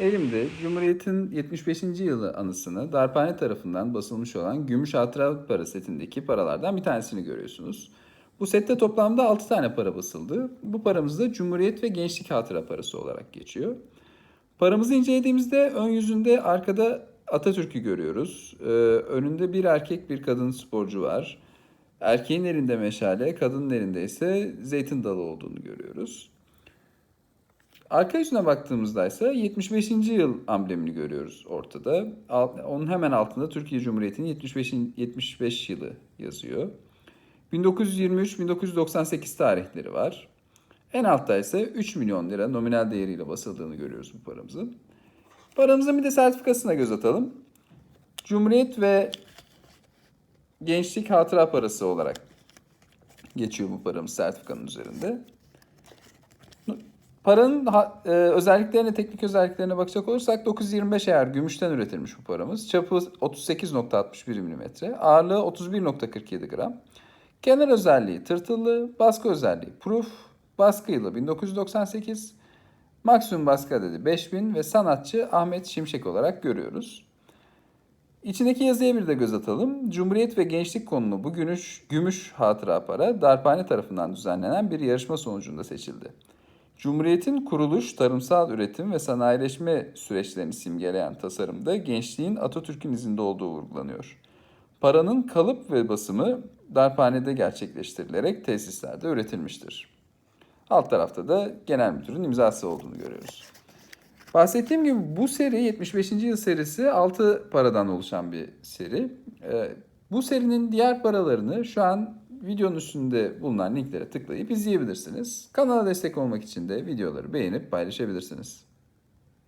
Elimde Cumhuriyet'in 75. yılı anısını Darphane tarafından basılmış olan Gümüş Hatıra Para setindeki paralardan bir tanesini görüyorsunuz. Bu sette toplamda 6 tane para basıldı. Bu paramız da Cumhuriyet ve Gençlik Hatıra Parası olarak geçiyor. Paramızı incelediğimizde ön yüzünde arkada Atatürk'ü görüyoruz. Ee, önünde bir erkek bir kadın sporcu var. Erkeğin elinde meşale, kadının elinde ise zeytin dalı olduğunu görüyoruz. Arka yüzüne baktığımızda ise 75. yıl amblemini görüyoruz ortada. Onun hemen altında Türkiye Cumhuriyeti'nin 75. 75 yılı yazıyor. 1923-1998 tarihleri var. En altta ise 3 milyon lira nominal değeriyle basıldığını görüyoruz bu paramızın. Paramızın bir de sertifikasına göz atalım. Cumhuriyet ve Gençlik Hatıra Parası olarak geçiyor bu paramız sertifikanın üzerinde. Paranın e, özelliklerine, teknik özelliklerine bakacak olursak 925 eğer gümüşten üretilmiş bu paramız. Çapı 38.61 mm, ağırlığı 31.47 gram. Kenar özelliği tırtıllı, baskı özelliği proof, baskı yılı 1998, maksimum baskı adedi 5000 ve sanatçı Ahmet Şimşek olarak görüyoruz. İçindeki yazıya bir de göz atalım. Cumhuriyet ve Gençlik konulu bu gümüş, gümüş hatıra para Darphane tarafından düzenlenen bir yarışma sonucunda seçildi. Cumhuriyet'in kuruluş, tarımsal üretim ve sanayileşme süreçlerini simgeleyen tasarımda gençliğin Atatürk'ün izinde olduğu vurgulanıyor. Paranın kalıp ve basımı darphanede gerçekleştirilerek tesislerde üretilmiştir. Alt tarafta da genel müdürün imzası olduğunu görüyoruz. Bahsettiğim gibi bu seri 75. yıl serisi 6 paradan oluşan bir seri. Ee, bu serinin diğer paralarını şu an videonun üstünde bulunan linklere tıklayıp izleyebilirsiniz. Kanala destek olmak için de videoları beğenip paylaşabilirsiniz.